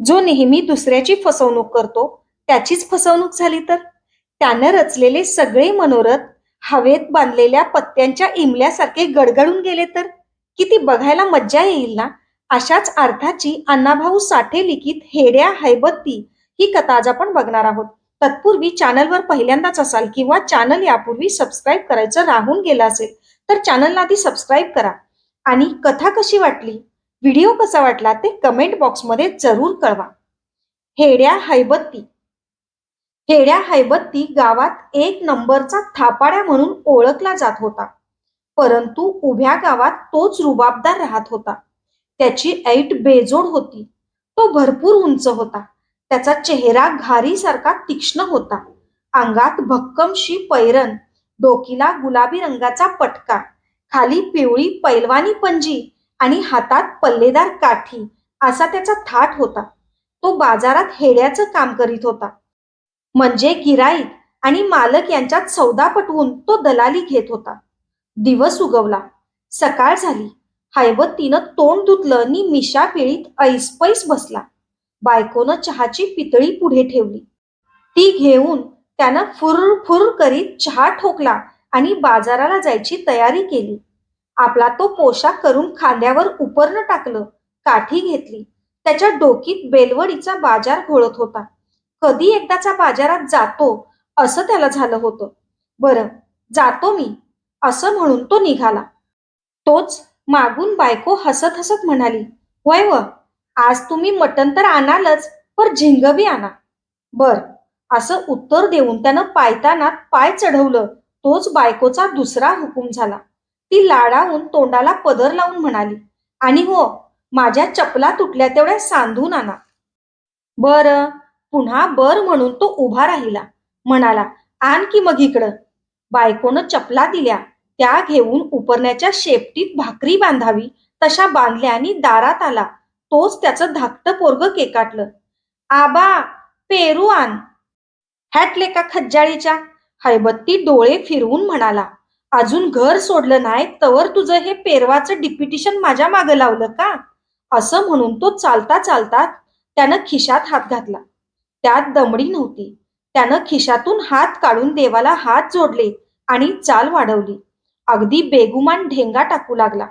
जो नेहमी दुसऱ्याची फसवणूक करतो त्याचीच फसवणूक झाली तर? त्यानं रचलेले सगळे मनोरथ हवेत बांधलेल्या पत्त्यांच्या इमल्यासारखे गडगडून गेले तर? किती बघायला मज्जा येईल ना? अशाच अर्थाची अण्णाभाऊ साठे लिखित हेड्या हैबत्ती ही कथा आज आपण बघणार आहोत. तत्पूर्वी चॅनलवर पहिल्यांदाच असाल किंवा चॅनल यापूर्वी सबस्क्राईब करायचं राहून गेलं असेल तर चॅनलला आधी सबस्क्राईब करा. आणि कथा कशी वाटली? व्हिडिओ कसा वाटला ते कमेंट बॉक्समध्ये जरूर कळवा. हेड्या हैबत्ती. हेड्या हैबत्ती गावात एक नंबरचा थापाड्या म्हणून ओळखला जात होता. परंतु उभ्या गावात तोच रुबाबदार राहत होता. त्याची ऐट बेजोड होती. तो भरपूर उंच होता. त्याचा चेहरा घारीसारखा तीक्ष्ण होता. अंगात भक्कमशी पैरण डोकीला गुलाबी रंगाचा पटका खाली पिवळी पैलवानी पंजी आणि हातात पल्लेदार काठी असा त्याचा थाट होता. तो बाजारात हेड्याचं काम करीत होता. म्हणजे गिराईक आणि मालक यांच्यात सौदा पटवून तो दलाली घेत होता. दिवस उगवला. सकाळ झाली. हैबत्तीनं तोंड धुतलं आणि मिशा पिळीत ऐसपैस बसला. बायकोनं चहाची पितळी पुढे ठेवली. ती घेऊन त्यानं फुर फुर करीत चहा ठोकला आणि बाजाराला जायची तयारी केली. आपला तो पोशाख करून खांद्यावर उपरणं टाकलं काठी घेतली. त्याच्या डोकीत बेलवडीचा बाजार घोळत होता. कधी एकदाचा बाजारात जातो असं त्याला झालं होतं. बरं जातो मी असं म्हणून तो निघाला. तोच मागून बायको हसत हसत म्हणाली वय व आज तुम्ही मटण तर आणालच पर झिंग बी आणा. बर असं उत्तर देऊन त्यानं पायतानात पाय चढवलं. तोच बायकोचा दुसरा हुकूम झाला. ती लाडावून तोंडाला पदर लावून म्हणाली आणि हो माझ्या चपला तुटल्या तेवढ्या सांधून आणा. बर. पुन्हा बर म्हणून तो उभा राहिला. म्हणाला आण की मग इकडं. बायकोनं चपला दिल्या त्या घेऊन उपरण्याच्या शेपटीत भाकरी बांधावी तशा बांधल्या आणि दारात आला. तोच त्याचं धाकटं पोरग केकाटलं आबा पेरू आण. हॅटले का खज्जाळीच्या? हैबत्ती डोळे फिरवून म्हणाला. अजून घर सोडलं नाही तवर तुझं हे पेरवाचं डिप्युटेशन माझ्या मागं लावलं का? असं म्हणून तो चालता चालता त्यानं खिशात हात घातला. त्यात दमडी नव्हती. त्यानं खिशातून हात काढून देवाला हात जोडले आणि चाल वाढवली. अगदी बेगुमान ढेंगा टाकू लागला.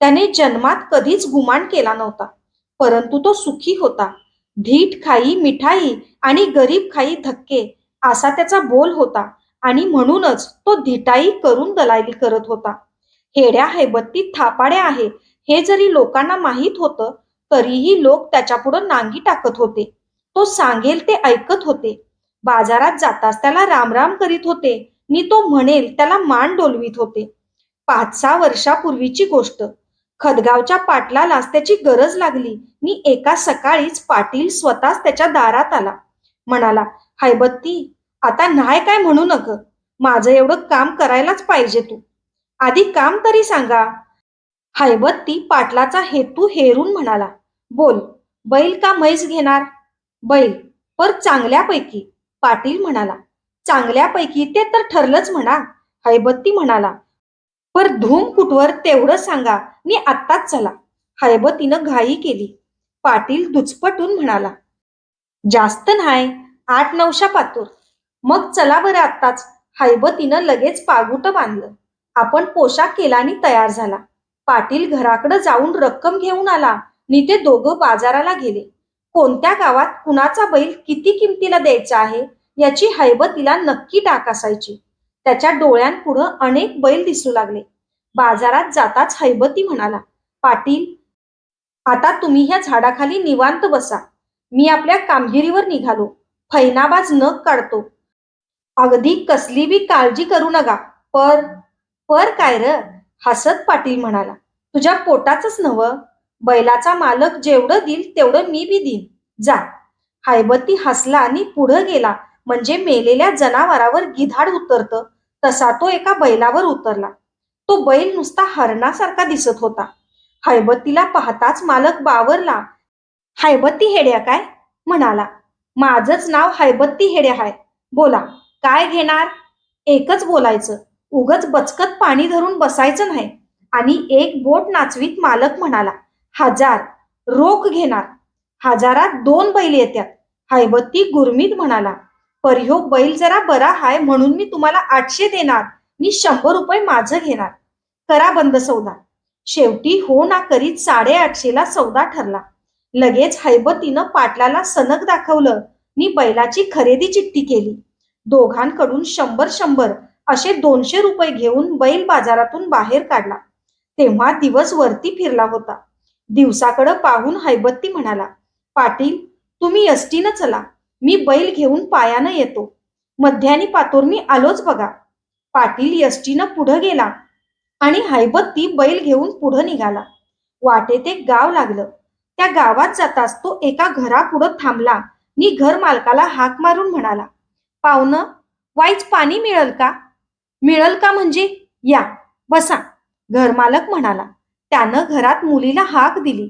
त्याने जन्मात कधीच गुमान केला नव्हता. परंतु तो सुखी होता. धीट खाई मिठाई आणि गरीब खाई धक्के असा त्याचा बोल होता. आणि म्हणूनच तो धिटाई करून दलाली करत होता. हेड्या हैबत्तीत थापाड्या आहे हे जरी लोकांना माहीत होतं तरीही लोक त्याच्यापुढं नांगी टाकत होते. तो सांगेल ते ऐकत होते. बाजारात जाताच त्याला रामराम करीत होते. नि तो म्हणेल त्याला मान डोलवीत होते. पाच सहा वर्षापूर्वीची गोष्ट. खदगावच्या पाटलालाच त्याची गरज लागली. नि एका सकाळीच पाटील स्वतःच त्याच्या दारात आला. म्हणाला हायबत्ती आता नाही काय म्हणू नक माझं एवढं काम करायलाच पाहिजे तू. आधी काम तरी सांगा. हैबत्ती पाटलाचा हेतू हेरून म्हणाला. बोल बैल का म्हैस घेणार? बैल पर चांगल्यापैकी. पाटील म्हणाला. चांगल्यापैकी ते तर ठरलंच म्हणा. हैबत्ती म्हणाला. पर धूम कुठवर तेवढं सांगा. मी आत्ताच चला. हैबतीनं घाई केली. पाटील दुचपटून म्हणाला. जास्त नाही आठ नऊशा पातूर मग चला बरं आत्ताच. हैबतीनं लगेच पागुट बांधलं. आपण पोशाख केला आणि तयार झाला. पाटील घराकडे जाऊन रक्कम घेऊन आला. नि ते दोघं बाजाराला गेले. कोणत्या गावात कुणाचा बैल किती किमतीला द्यायचा आहे याची हैबतीला नक्की डाक असायची. त्याच्या डोळ्यांपुढं अनेक बैल दिसू लागले. बाजारात जाताच हैबती म्हणाला पाटील आता तुम्ही ह्या झाडाखाली निवांत बसा. मी आपल्या कामगिरीवर निघालो. फैनाबाज नग काढतो. अगदी कसली बी काळजी करू नका. पर पर काय र? हसत पाटील म्हणाला. तुझ्या पोटाचंच नव बैलाचा मालक जेवढं देईल तेवढं मी बी देईन. जा. हायबती हसला आणि पुढं गेला. म्हणजे मेलेल्या जनावरावर गिधाड उतरतं. तसा तो एका बैलावर उतरला. तो बैल नुसता हरणासारखा दिसत होता. हैबतीला पाहताच मालक बावरला हैबत्ती हेड्या काय? म्हणाला. माझंच नाव हैबत्ती हेड्या हाय. बोला. काय घेणार? एकच बोलायचं. उगच बचकत पाणी धरून बसायचं नाही. आणि एक बोट नाचवीत मालक म्हणाला हजार रोख घेणार. हजारात दोन बैल येत्यात. हैबत्ती गुरमीत म्हणाला पर बैल जरा बरा हाय म्हणून मी तुम्हाला आठशे देणार. मी शंभर रुपये माझं घेणार. करा बंद सौदा. शेवटी हो ना करीत साडेआठशेला सौदा ठरला. लगेच हैबतीनं पाटलाला सनक दाखवलं. नि बैलाची खरेदी चिठ्ठी केली. दोघांकडून शंभर शंभर असे दोनशे रुपये घेऊन बैल बाजारातून बाहेर काढला. तेव्हा दिवस वरती फिरला होता. दिवसाकडं पाहून हैबत्ती म्हणाला पाटील तुम्ही एसटीनं चला. मी बैल घेऊन पायानं येतो. मध्यानी पातोर मी आलोच बघा. पाटील एसटीनं पुढं गेला आणि हैबत्ती बैल घेऊन पुढं निघाला. वाटेत एक गाव लागलं. त्या गावात जाताच तो एका घरापुढं थांबला. नि घर मालकाला हाक मारून म्हणाला पाहुणं वाईच पाणी मिळेल का? मिळेल का म्हणजे? या. बसा. घरमालक म्हणाला. त्यानं घरात मुलीला हाक दिली.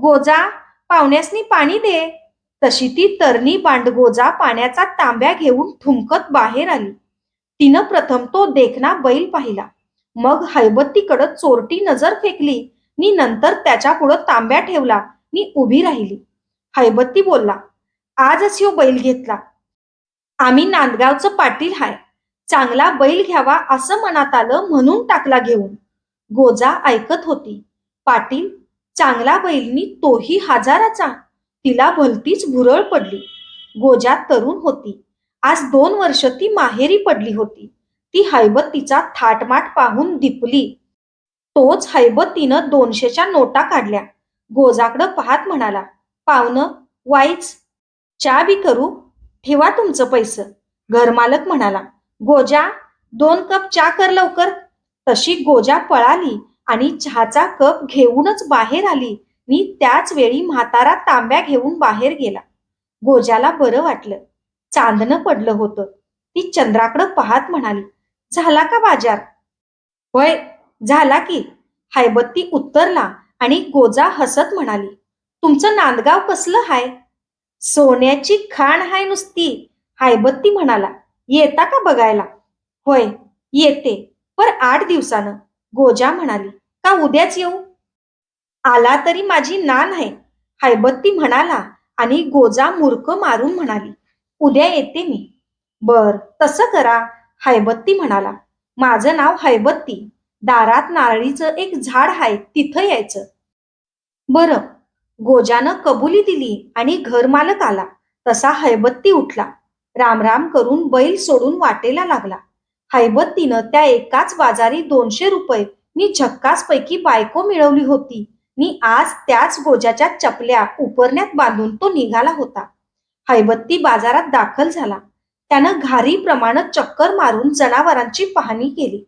गोजा पाहुण्यासनी पाणी दे. तशी ती तरणी बांडगोजा पाण्याचा तांब्या घेऊन ठुमकत बाहेर आली. तिनं प्रथम तो देखना बैल पाहिला. मग हैबत्तीकडं चोरटी नजर फेकली. नी नंतर त्याच्या पुढं तांब्या ठेवला. नी उभी राहिली. हैबत्ती बोलला आजच ह्यो बैल घेतला. आम्ही नांदगावचं पाटील हाय. चांगला बैल घ्यावा असं मनात आलं म्हणून टाकला घेऊन. गोजा ऐकत होती. पाटील चांगला बैलनी तोही हजाराचा. तिला भलतीच भुरळ पडली. गोजा तरुण होती. आज दोन वर्ष ती माहेरी पडली होती. ती हैबतीचा थाटमाट पाहून दिपली. तोच हैबतीनं दोनशेच्या नोटा काढल्या. गोजाकडं पाहत म्हणाला पाहुणं वाईच. चा बी करू ठेवा तुमचं पैसं. घरमालक म्हणाला गोजा दोन कप चा कर लवकर. तशी गोजा पळाली आणि चहाचा कप घेऊनच बाहेर आली. मी त्याच वेळी म्हातारा तांब्या घेऊन बाहेर गेला. गोजाला बरं वाटलं. चांदणं पडलं होतं. ती चंद्राकडं पाहत म्हणाली झाला का बाजार? होय झाला की. हायबत्ती उत्तरला आणि गोजा हसत म्हणाली तुमचं नांदगाव कसलं हाय? सोन्याची खाण हाय नुसती. हायबत्ती म्हणाला येता का बघायला? होय येते पर आठ दिवसानं. गोजा म्हणाली का उद्याच येऊ? आला तरी माझी नान आहे हायबत्ती म्हणाला आणि गोजा मूर्ख मारून म्हणाली उद्या येते मी. बर तसं करा हायबत्ती म्हणाला. माझं नाव हैबत्ती दारात नारळीचं एक झाड आहे तिथं यायचं. बरं गोजानं कबुली दिली आणि घरमालक आला. तसा हैबत्ती उठला. रामराम करून बैल सोडून वाटेला लागला. हैबत्तीनं त्या एकाच बाजारी दोनशे रुपये नि झक्कासपैकी बायको मिळवली होती. नि आज त्याच गोजाच्या चपल्या उपरण्यात बांधून तो निघाला होता. हैबत्ती बाजारात दाखल झाला. त्यानं घारी प्रमाण चक्कर मारून जनावरांची पाहणी केली.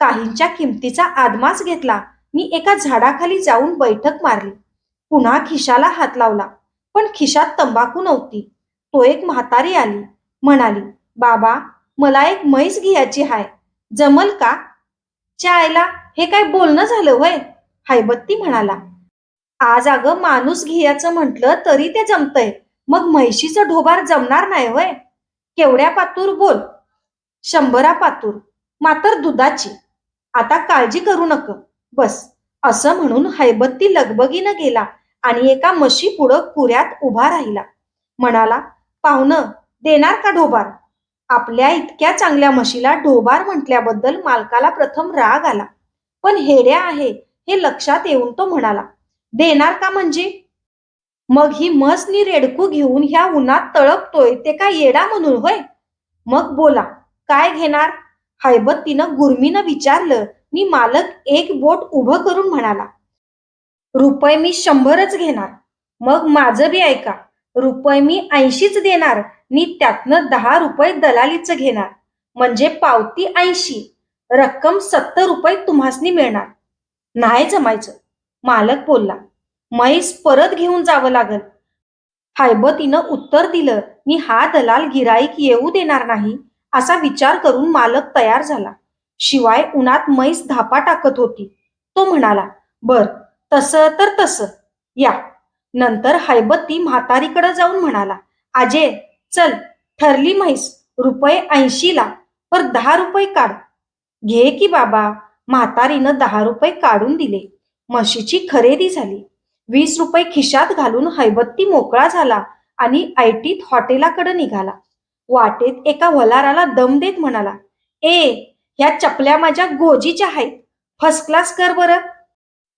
काहींच्या किमतीचा आदमास घेतला. मी एका झाडाखाली जाऊन बैठक मारली. पुन्हा खिशाला हात लावला. पण खिशात तंबाखू नव्हती. तो एक म्हातारी आली. म्हणाली बाबा मला एक म्हैस घ्यायची हाय. जमल का? चायला हे काय बोलणं झालं वय? हायबत्ती म्हणाला आज अगं माणूस घ्यायचं म्हटलं तरी ते जमतंय. मग म्हैशीचं ढोबार जमणार नाही वय. केवढ्या पातूर बोल. शंभरा पातूर. मात्र दुधाची. आता काळजी करू नका. बस. असं म्हणून हैबत्ती लगबगीनं गेला. आणि एका म्हशी पुढं कुऱ्यात उभा राहिला. म्हणाला पाहुणं देणार का ढोबार? आपल्या इतक्या चांगल्या म्हशीला ढोबार म्हटल्याबद्दल मालकाला प्रथम राग आला. पण हेड्या आहे हे लक्षात येऊन तो म्हणाला देणार का म्हणजे? मग ही म्हसनी रेडकू घेऊन ह्या उन्हात तळपतोय ते काय येडा म्हणून होय? मग बोला काय घेणार? हैबत्तीनं गुरमीनं विचारलं मी मालक एक बोट उभं करून म्हणाला रुपये मी शंभरच घेणार. मग माझं बी ऐका रुपये मी ऐंशीच देणार मी त्यातनं दहा रुपये दलालीचं घेणार. म्हणजे पावती ऐंशी रक्कम सत्तर रुपये तुम्हासनी मिळणार. नाही जमायचं. मालक बोलला म्हैस परत घेऊन जावं लागल. हायबतीनं उत्तर दिलं मी हा दलाल गिराईक येऊ देणार नाही असा विचार करून मालक तयार झाला. शिवाय उन्हात म्हैस धापा टाकत होती. तो म्हणाला बर तसं तर तसं. या. नंतर हैबत्ती म्हातारीकडे जाऊन म्हणाला आजे चल ठरली म्हैस रुपये ऐंशीला पर दहा रुपये काढ. घे की बाबा. म्हातारीनं दहा रुपये काढून दिले. म्हशीची खरेदी झाली. वीस रुपये खिशात घालून हैबत्ती मोकळा झाला आणि ऐटीत हॉटेलाकडे निघाला. वाटेत एका वलाराला दम देत म्हणाला ए ह्या चपल्या माझ्या गोजीच्या आहेत. फर्स्ट क्लास कर बरं.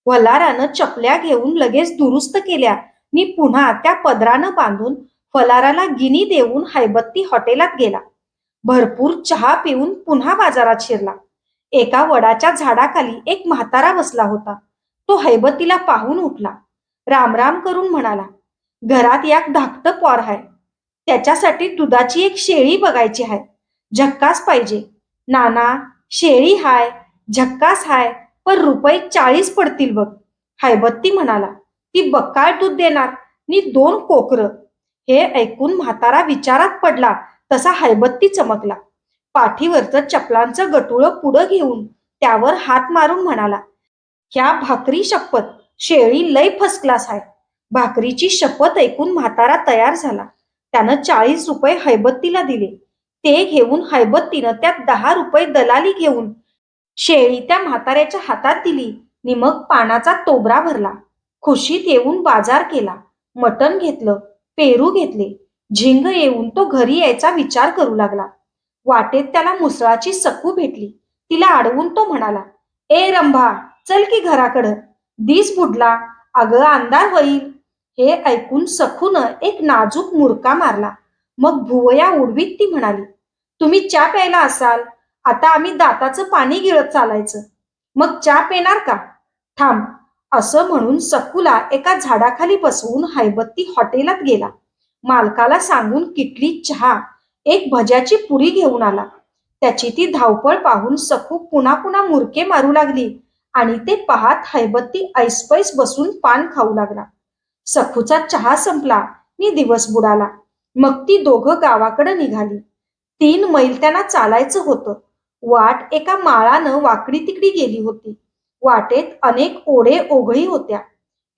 वलारानं चपल्या घेऊन लगेच दुरुस्त केल्या. नि पुन्हा त्या पदरानं बांधून फलाराला गिनी देऊन हैबत्ती हॉटेलात गेला. भरपूर चहा पिऊन पुन्हा बाजारात शिरला. एका वडाच्या झाडाखाली एक म्हातारा बसला होता. तो हैबत्तीला पाहून उठला. रामराम करून म्हणाला घरात एक धाकटं पॉर आहे त्याच्यासाठी दुधाची एक शेळी बघायची आहे झक्कास पाहिजे. नाना शेळी हाय. झक्कास हाय. पण रुपये चाळीस पडतील बघ. हैबत्ती म्हणाला ती बक्काळ दूध देणार नी दोन कोकर. हे ऐकून म्हातारा विचारात पडला तसा हैबत्ती चमकला. पाठीवरचं चपलांचं गटुळ पुढं घेऊन त्यावर हात मारून म्हणाला ह्या भाकरी शपथ शेळी लय फर्स्ट क्लास आहे भाकरीची शपथ ऐकून म्हातारा तयार झाला. त्यानं चाळीस रुपये हैबत्तीला दिले. ते घेऊन हैबत्तीनं त्यात दहा रुपये दलाली घेऊन शेळी त्या म्हाताऱ्याच्या हातात दिली. नि मग पानाचा तोबरा भरला. खुशीत येऊन बाजार केला. मटण घेतलं. पेरू घेतले. झिंग येऊन तो घरी यायचा विचार करू लागला. वाटेत त्याला मुसळाची सकू भेटली. तिला अडवून तो म्हणाला ए रंभा चल की घराकडं. दिस बुडला. अगं अंधार होईल. हे ऐकून सखूनं एक नाजूक मुरका मारला. मग भुवया उडवीत ती म्हणाली तुम्ही चा प्यायला असाल? आता आम्ही दाताचं पाणी गिळत चालायचं. मग चा पेणार का? थांब. असं म्हणून सखूला एका झाडाखाली बसवून हैबत्ती हॉटेलात गेला. मालकाला सांगून किटली चहा एक भज्याची पुरी घेऊन आला. त्याची ती धावपळ पाहून सखू पुन्हा पुन्हा मुरके मारू लागली आणि ते पाहत हैबत्ती ऐसपैस बसून पान खाऊ लागला. सखूचा चहा संपला. नि दिवस बुडाला. मग ती दोघं गावाकडे निघाली. तीन मैल त्यांना चालायचं होतं. वाट एका माळानं वाकडी तिकडी गेली होती. वाटेत अनेक ओढे ओघळी होत्या.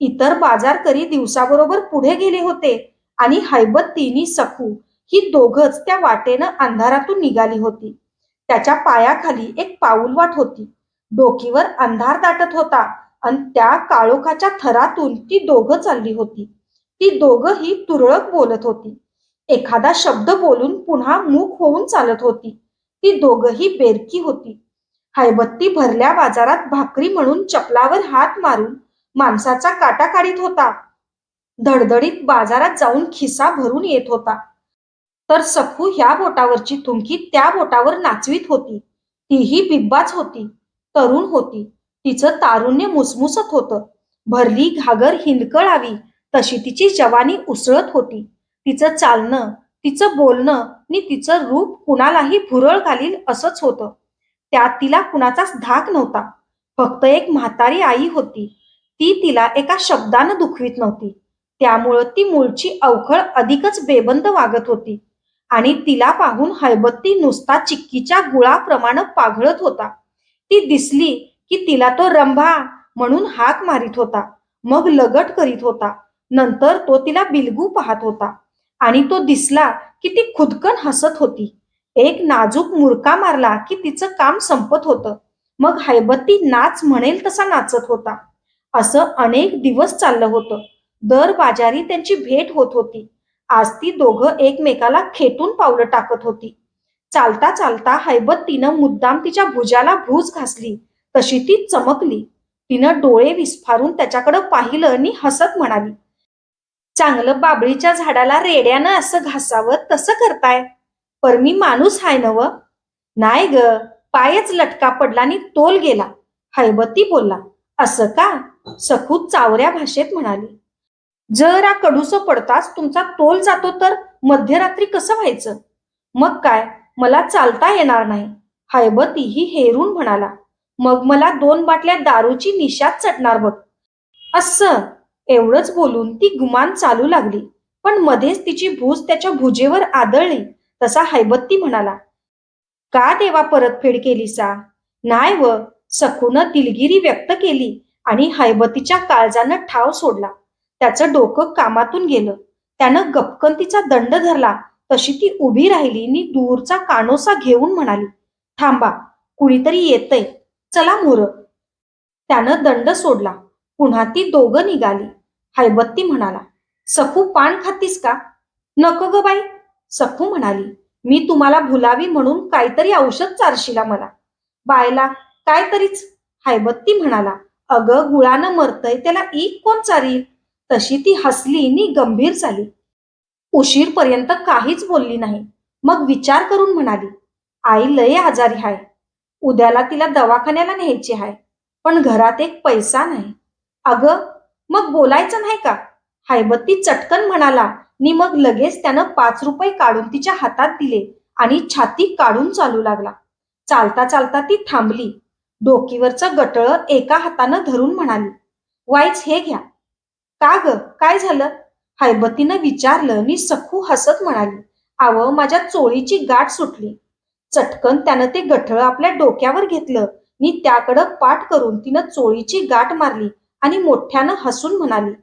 इतर बाजारकरी दिवसाबरोबर पुढे गेले होते आणि हैबत्तीनी सखू ही दोघच त्या वाटेनं अंधारातून निघाली होती. त्याच्या पायाखाली एक पाऊलवाट होती. डोकीवर अंधार दाटत होता आणि त्या काळोखाच्या थरातून ती दोघं चालली होती. ती दोघंही तुरळक बोलत होती. एखादा शब्द बोलून पुन्हा मूक होऊन चालत होती. ती दोघही बेरकी होती. हैबत्ती भरल्या बाजारात भाकरी म्हणून चपलावर हात मारून माणसाचा काटा काढीत होता. धडधडीत बाजारात जाऊन खिसा भरून येत होता. तर सखू ह्या बोटावरची थुंकी त्या बोटावर नाचवीत होती. तीही बिब्बाच होती तरुण होती. तिचं तारुण्य मुसमुसत होतं. भरली घागर हिंदकळावी तशी तिची जवानी उसळत होती. तिचं चालणं तिचं बोलणं नि तिचं रूप कुणालाही भुरळ घालील असंच होतं. त्यात तिला कुणाचाच धाक नव्हता. फक्त एक म्हातारी आई होती. ती तिला एका शब्दानं दुखवीत नव्हती. त्यामुळं ती मूळची अवखळ अधिकच बेबंद वागत होती. आणि तिला पाहून हैबत्ती नुसता चिक्कीच्या गुळाप्रमाणे पाघळत होता. ती दिसली की तिला तो रंभा म्हणून हाक मारित होता. मग लगट करीत होता. नंतर तो तिला बिलगू पाहत होता. आणि तो दिसला की ती खुदकन हसत होती. एक नाजूक मुरका मारला की तिचं काम संपत होतं. मग हैबत्ती नाच म्हणेल तसा नाचत होता. असं अनेक दिवस चाललं होतं. दर बाजारी त्यांची भेट होत होती. आज ती दोघं एकमेकाला खेटून पावलं टाकत होती. चालता चालता हैबत्तीनं मुद्दाम तिच्या भुजाला भूज घासली. तशी ती चमकली. तिनं डोळे विस्फारून त्याच्याकडं पाहिलं आणि हसत म्हणाली चांगलं बाबळीच्या झाडाला रेड्यानं असं घासावं तसं करताय. पर मी माणूस हाय नव. नाही ग पायच लटका पडला आणि तोल गेला. हैबती बोलला असं का? सखूत चावऱ्या भाषेत म्हणाली. जरा कडूस पडताच तुमचा तोल जातो तर मध्यरात्री कसं व्हायचं? मग काय? मला चालता येणार नाही. हैबती ही हेरून म्हणाला. मग मला दोन बाटल्या दारूची निशात चटणार बघ. असं? एवढंच बोलून ती गुमान चालू लागली. पण मध्येच तिची भूज त्याच्या भुजेवर आदळली. तसा हैबत्ती म्हणाला का देवा परतफेड केलीसा? नाय व. सखूनं दिलगिरी व्यक्त केली आणि हैबतीच्या काळजानं ठाव सोडला. त्याचं डोकं कामातून गेलं. त्यानं गपकन तिचा दंड धरला. तशी ती उभी राहिली आणि दूरचा कानोसा घेऊन म्हणाली थांबा कुणीतरी येतय. चला मोर. त्यानं दंड सोडला. पुन्हा ती दोघं निघाली. हैबत्ती म्हणाला सखू पान खातीस का? नको ग बाई सखू म्हणाली मी तुम्हाला भुलावी म्हणून काहीतरी औषध चारशीला मला बायला काय तरीच हायबत्ती म्हणाला अगं गुळानं मरतय त्याला ईक कोण चारील तशी ती हसली नि गंभीर झाली. उशीरपर्यंत काहीच बोलली नाही. मग विचार करून म्हणाली आई लय आजारी हाय. उद्याला तिला दवाखान्याला न्यायची आहे पण घरात एक पैसा नाही. अगं मग बोलायचं नाही का? हायबत्ती चटकन म्हणाला. नि मग लगेच त्यानं पाच रुपये काढून तिच्या हातात दिले आणि छाती काढून चालू लागला. चालता चालता ती थांबली. डोकीवरचं गटळ एका हातानं धरून म्हणाली वाईच हे घ्या. का ग? काय झालं? हायबतीनं विचारलं. नि सखू हसत म्हणाली आव माझ्या चोळीची गाठ सुटली. चटकन त्यानं ते गठळ आपल्या डोक्यावर घेतलं. नि त्याकडं पाठ करून तिनं चोळीची गाठ मारली. आणि मोठ्यानं हसून म्हणाली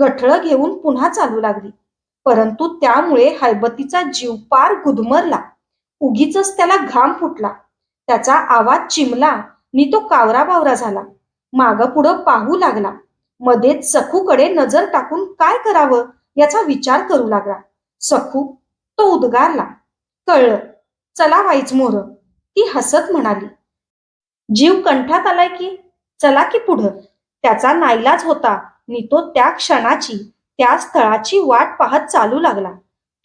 गठळ घेऊन पुन्हा चालू लागली. परंतु त्यामुळे हैबतीचा जीव पार गुदमरला. उगीच त्याला घाम फुटला. त्याचा आवाज चिमला नि तो कावरा बावरा झाला. माग पुढं पाहू लागला. मध्येच सखूकडे नजर टाकून काय करावं याचा विचार करू लागला. सखू तो उद्गारला कळलं. चला वाईच मोर. ती हसत म्हणाली जीव कंठात आलाय की? चला की पुढं. त्याचा नाईलाज होता. नि तो त्या क्षणाची त्या स्थळाची वाट पाहत चालू लागला.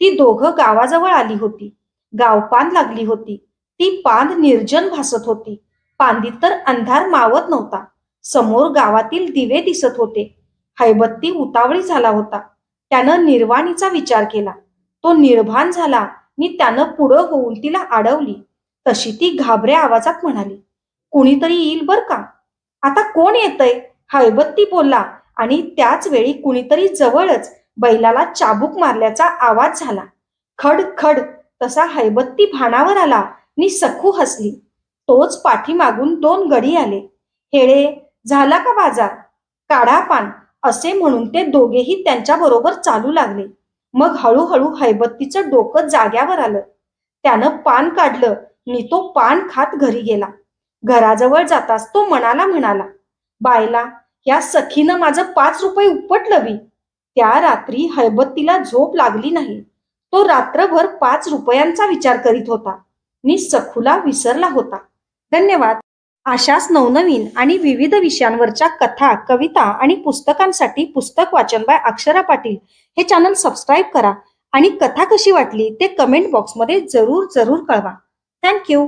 ती दोघं गावाजवळ आली होती. गावपान लागली होती. ती पान निर्जन भासत होती. पांदीत तर अंधार मावत नव्हता. समोर गावातील दिवे दिसत होते. हैबत्ती उतावळी झाला होता. त्यानं निर्वाणीचा विचार केला. तो निर्भान झाला. आणि त्यानं पुढं होऊन तिला अडवली तशी ती घाबऱ्या आवाजात म्हणाली कुणीतरी येईल बर का? आता कोण येतय? हैबत्ती बोलला आणि त्याच वेळी कुणीतरी जवळच बैलाला चाबूक मारल्याचा आवाज झाला. खड खड तसा हैबत्ती भानावर आला नि सखू हसली. तोच पाठीमागून दोन गडी आले. हेळे झाला का बाजार? काढा पान असे म्हणून ते दोघेही त्यांच्या बरोबर चालू लागले. मग हळूहळू हैबत्तीचं डोकं जाग्यावर आलं. त्यानं पान काढलं नि तो पान खात घरी गेला. घराजवळ जाताच तो मनाला म्हणाला बायला या सखीनं माझं पाच रुपये उपटलवी त्या रात्री हैबत्तीला झोप लागली नाही. तो रात्रभर पाच रुपयांचा विचार करीत होता. मी सखूला विसरला होता. धन्यवाद. अशाच नवनवीन आणि विविध विषयांवरच्या कथा कविता आणि पुस्तकांसाठी पुस्तक वाचन बाय अक्षरा पाटील हे चॅनल सबस्क्राईब करा आणि कथा कशी वाटली ते कमेंट बॉक्समध्ये जरूर जरूर कळवा. थँक्यू